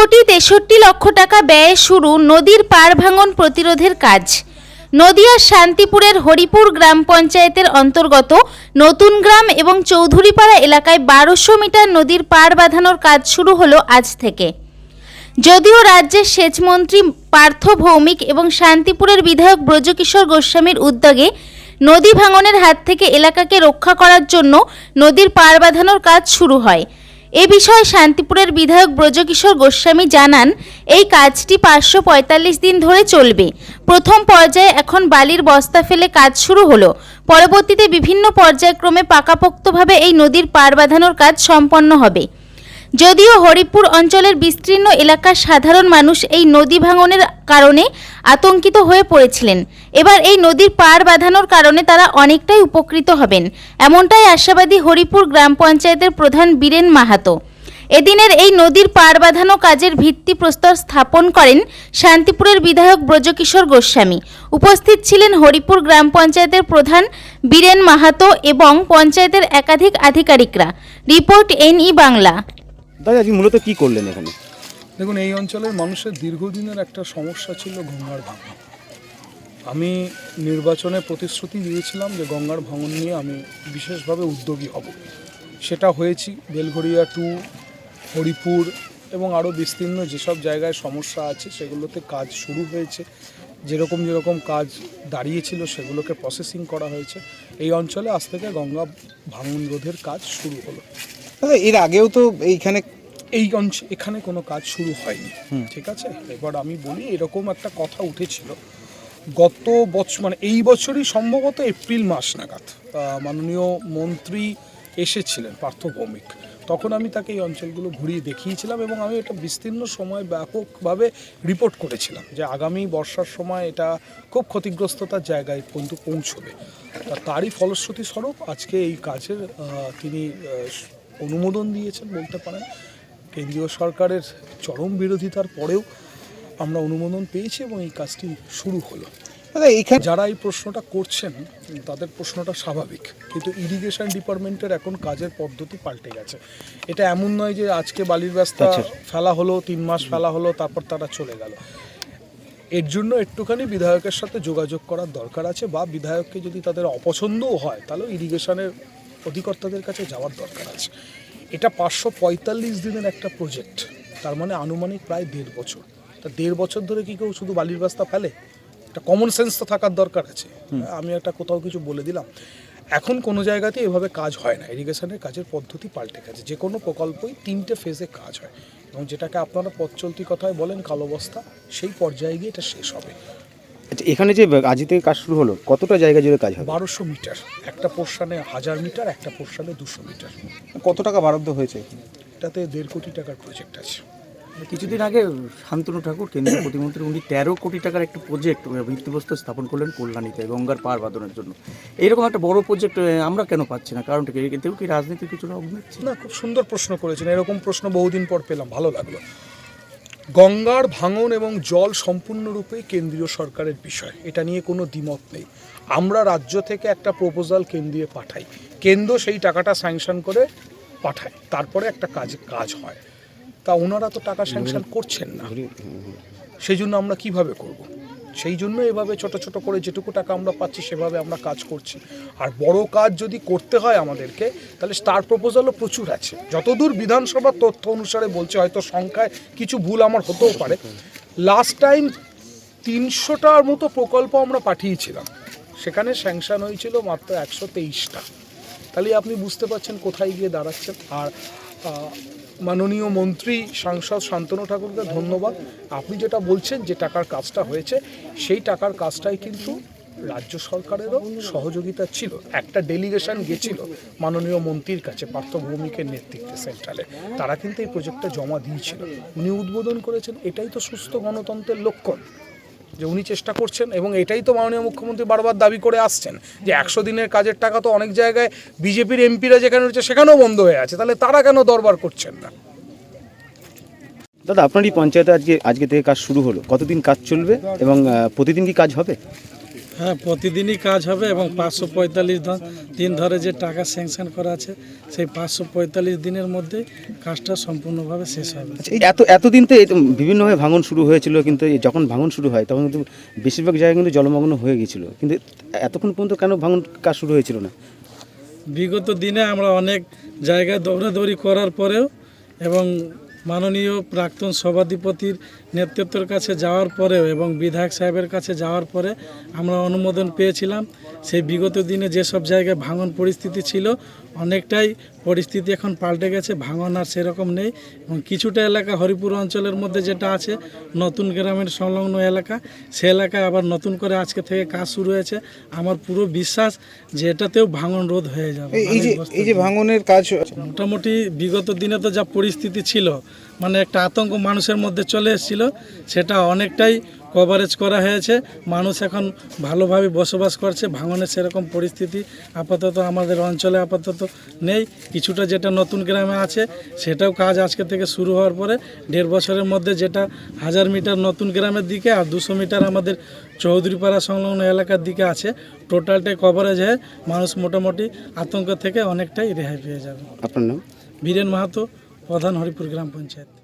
কোটি তেষট্টি লক্ষ টাকা ব্যয়ে শুরু নদীর পার ভাঙন প্রতিরোধের কাজ। নদিয়ার শান্তিপুরের হরিপুর গ্রাম পঞ্চায়েতের অন্তর্গত নতুন গ্রাম এবং চৌধুরীপাড়া এলাকায় বারোশো মিটার নদীর পার বাঁধানোর কাজ শুরু হলো আজ থেকে। যদিও রাজ্যের সেচমন্ত্রী পার্থ ভৌমিক এবং শান্তিপুরের বিধায়ক ব্রজকিশোর গোস্বামীর উদ্যোগে নদী ভাঙনের হাত থেকে এলাকাকে রক্ষা করার জন্য নদীর পার বাঁধানোর কাজ শুরু হয়। এ বিষয়ে শান্তিপুরের বিধায়ক ব্রজকিশোর গোস্বামী জানান, এই কাজটি পাঁচশো পঁয়তাল্লিশ দিন ধরে চলবে। প্রথম পর্যায়ে এখন বালির বস্তা ফেলে কাজ শুরু হলো। পরবর্তীতে বিভিন্ন পর্যায়ক্রমে পাকাপোক্তভাবে এই নদীর পার বাঁধানোর কাজ সম্পন্ন হবে। যদিও হরিপুর অঞ্চলের বিস্তীর্ণ এলাকার সাধারণ মানুষ এই নদী ভাঙনের কারণে আতঙ্কিত হয়ে পড়েছিলেন। এবার এই নদীর পার বাঁধানোর কারণে তারা অনেকটাই উপকৃত হবেন। এমনটাই আশাবাদী হরিপুর গ্রাম পঞ্চায়েতের প্রধান বীরেন মাহাতো। এদিনের এই নদীর পার বাঁধানো কাজের ভিত্তিপ্রস্তর স্থাপন করেন শান্তিপুরের বিধায়ক ব্রজকিশোর গোস্বামী। উপস্থিত ছিলেন হরিপুর গ্রাম পঞ্চায়েতের প্রধান বীরেন মাহাতো এবং পঞ্চায়েতের একাধিক আধিকারিকরা। রিপোর্ট এনই বাংলা। দাদা, আজকে মূলত কি করলেন এখানে? দেখুন, এই অঞ্চলের মানুষের দীর্ঘদিনের একটা সমস্যা ছিল গঙ্গার ভাঙন। আমি নির্বাচনে প্রতিশ্রুতি দিয়েছিলাম যে গঙ্গার ভাঙন নিয়ে আমি বিশেষভাবে উদ্যোগী হব। সেটা হয়েছি বেলঘরিয়া টু, হরিপুর এবং আরও বিস্তীর্ণ যেসব জায়গায় সমস্যা আছে, সেগুলোতে কাজ শুরু হয়েছে। যেরকম যেরকম কাজ দাঁড়িয়েছিল, সেগুলোকে প্রসেসিং করা হয়েছে। এই অঞ্চলে আজ থেকে গঙ্গা ভাঙন রোধের কাজ শুরু হলো। এর আগেও তো এইখানে এই অঞ্চল এখানে কোনো কাজ শুরু হয়নি ঠিক আছে? এবার আমি বলি এরকম একটা কথা উঠেছিল। গত বছর মানে এই বছরই সম্ভবত এপ্রিল মাস নাগাদ মাননীয় মন্ত্রী এসেছিলেন পার্থ ভৌমিক। তখন আমি তাকে এই অঞ্চলগুলো ঘুরিয়ে দেখিয়েছিলাম এবং আমি এটা বিস্তীর্ণ সময় ব্যাপকভাবে রিপোর্ট করেছিলাম যে আগামী বর্ষার সময় এটা খুব ক্ষতিগ্রস্ততার জায়গায় পর্যন্ত পৌঁছবে। তারই ফলশ্রুতি স্বরূপ আজকে এই কাজের তিনি অনুমোদন দিয়েছেন বলতে পারেন। কেন্দ্রীয় সরকারের চরম বিরোধিতার পরেও আমরা অনুমোদন পেয়েছি এবং এই কাজটি শুরু হলো। দাদা এইখানে যারা এই প্রশ্নটা করছেন তাদের প্রশ্নটা স্বাভাবিক। কিন্তু ইরিগেশন ডিপার্টমেন্টের এখন কাজের পদ্ধতি পাল্টে গেছে। এটা এমন নয় যে আজকে বালির রাস্তা আচ্ছা। ফেলা হলো তিন মাস ফেলা হলো তারপর তারা চলে গেল। এর জন্য একটুখানি বিধায়কের সাথে যোগাযোগ করার দরকার আছে বা বিধায়ককে যদি তাদের অপছন্দও হয় তাহলে ইরিগেশনের অধিকর্তাদের কাছে যাওয়ার দরকার আছে। এটা পাঁচশো পঁয়তাল্লিশ দিনের একটা প্রজেক্ট তার মানে আনুমানিক প্রায় দেড় বছর। তা দেড় বছর ধরে কি কেউ শুধু বালির রাস্তা ফেলে? একটা কমন সেন্স তো থাকার দরকার আছে। আমি একটা কোথাও কিছু বলে দিলাম। এখন কোনো জায়গাতে এভাবে কাজ হয় না। ইরিগেশনের কাজের পদ্ধতি পাল্টে গেছে। যে কোনো প্রকল্পই তিনটে ফেজে কাজ হয়। এবং যেটাকে আপনারা পথ চলতি কথায় বলেন কালো বস্তা সেই পর্যায়ে গিয়ে এটা শেষ হবে। আচ্ছা, এখানে যে আজ থেকে কাজ শুরু হলো কতটা জায়গা জুড়ে কাজ হবে? বারোশো মিটার। একটা পোর্শনে হাজার মিটার একটা পোর্শনে দুশো মিটার। কত টাকা বরাদ্দ হয়েছে এটাতে দেড় কোটি টাকার প্রজেক্ট আছে। কিছুদিন আগে শান্তনু ঠাকুর কেন্দ্রীয় প্রতিমন্ত্রী উনি তেরো কোটি টাকার একটা প্রজেক্ট ভিত্তিপ্রস্তর স্থাপন করলেন কল্যাণীতে গঙ্গার পার বাঁধনের জন্য। এইরকম একটা বড় প্রজেক্ট আমরা কেন পাচ্ছি না? কারণটা কি? এতেও কি রাজনীতি কিছুটা অগ্নি না খুব সুন্দর প্রশ্ন করেছেন। এরকম প্রশ্ন বহুদিন পর পেলাম ভালো লাগল। গঙ্গার ভাঙন এবং জল সম্পূর্ণরূপে কেন্দ্রীয় সরকারের বিষয়। এটা নিয়ে কোনো দ্বিমত নেই। আমরা রাজ্য থেকে একটা প্রপোজাল কেন্দ্রে পাঠাই। কেন্দ্র সেই টাকাটা স্যাংশন করে পাঠায়। তারপরে একটা কাজ কাজ হয়। তা ওনারা তো টাকা স্যাংশন করছেন না। সেই জন্য আমরা কীভাবে করব। সেই জন্য এভাবে ছোট ছোট করে যেটুকু টাকা আমরা পাচ্ছি, সেভাবে আমরা কাজ করছি। আর বড় কাজ যদি করতে হয় আমাদেরকে, তাহলে স্টার প্রপোজালও প্রচুর আছে। যতদূর বিধানসভার তথ্য অনুসারে বলছে, হয়তো সংখ্যায় কিছু ভুল আমার হতেও পারে। লাস্ট টাইম তিনশোটার মতো প্রকল্প আমরা পাঠিয়েছিলাম। সেখানে স্যাংশন হয়েছিল মাত্র একশো তেইশটা। তাহলে আপনি বুঝতে পারছেন কোথায় গিয়ে দাঁড়াচ্ছেন। আর মাননীয় মন্ত্রী, সাংসদ শান্তনু ঠাকুরকে ধন্যবাদ। আপনি যেটা বলছেন যে টাকার কাজটা হয়েছে, সেই টাকার কাজটাই কিন্তু রাজ্য সরকারেরও সহযোগিতা ছিল। একটা ডেলিগেশন গেছিল মাননীয় মন্ত্রীর কাছে, পার্থভৌমিকের নেতৃত্বে সেন্ট্রালে তারা কিন্তু এই প্রজেক্টটা জমা দিয়েছিল। উনি উদ্বোধন করেছেন, এটাই তো সুস্থ গণতন্ত্রের লক্ষণ। যে উনি চেষ্টা করছেন এবং এটাই তো মাননীয় মুখ্যমন্ত্রী বারবার দাবি করে আসছেন যে একশো দিনের কাজের টাকা তো অনেক জায়গায় বিজেপির এমপিরা যেখানে রয়েছে সেখানেও বন্ধ হয়ে আছে। তাহলে তারা কেন দরবার করছেন না? দাদা, আপনার এই পঞ্চায়েতে আজকে আজকে থেকে কাজ শুরু হলো। কতদিন কাজ চলবে এবং প্রতিদিন কি কাজ হবে? হ্যাঁ প্রতিদিনই কাজ হবে এবং পাঁচশো পঁয়তাল্লিশ দিন ধরে যে টাকা স্যাংশন করা আছে সেই পাঁচশো পঁয়তাল্লিশ দিনের মধ্যে কাজটা সম্পূর্ণভাবে শেষ হবে। আচ্ছা এত এতদিন তো এই বিভিন্নভাবে ভাঙন শুরু হয়েছিল কিন্তু যখন ভাঙন শুরু হয় তখন কিন্তু বেশিরভাগ জায়গায় কিন্তু জলমগ্ন হয়ে গিয়েছিল। কিন্তু এতক্ষণ পর্যন্ত কেন ভাঙন কাজ শুরু হয়েছিল না? বিগত দিনে আমরা অনেক জায়গায় দৌড়াদৌড়ি করার পরেও এবং মাননীয় প্রাক্তন সভাধিপতির নেতৃত্বের কাছে যাওয়ার পরেও এবং বিধায়ক সাহেবের কাছে যাওয়ার পরে আমরা অনুমোদন পেয়েছিলাম। সেই বিগত দিনে যেসব জায়গায় ভাঙন পরিস্থিতি ছিল অনেকটাই পরিস্থিতি এখন পাল্টে গেছে ভাঙন আর সেরকম নেই এবং কিছুটা এলাকা হরিপুর অঞ্চলের মধ্যে যেটা আছে নতুন গ্রামের সংলগ্ন এলাকা সে এলাকায় আবার নতুন করে আজকে থেকে কাজ শুরু হয়েছে। আমার পুরো বিশ্বাস যে এটাতেও ভাঙন রোধ হয়ে যাবে। এই যে এই যে ভাঙনের কাজ মোটামুটি বিগত দিনে তো যা পরিস্থিতি ছিল মানে একটা আতঙ্ক মানুষের মধ্যে চলে এসেছিল সেটা অনেকটাই কভারেজ করা হয়েছে। মানুষ এখন ভালোভাবে বসবাস করছে ভাঙনের সেরকম পরিস্থিতি আপাতত আমাদের অঞ্চলে আপাতত নেই। কিছুটা যেটা নতুন গ্রামে আছে সেটাও কাজ আজকে থেকে শুরু হওয়ার পরে দেড় বছরের মধ্যে যেটা হাজার মিটার নতুন গ্রামের দিকে আর দুশো মিটার আমাদের চৌধুরীপাড়া সংলগ্ন এলাকার দিকে আছে টোটালটাই কভারেজ হয়ে মানুষ মোটামুটি আতঙ্ক থেকে অনেকটাই রেহাই পেয়ে যাবে। আপনার নাম? বীরেন মাহাতো। প্রধান হরিপুর গ্রাম পঞ্চায়েত।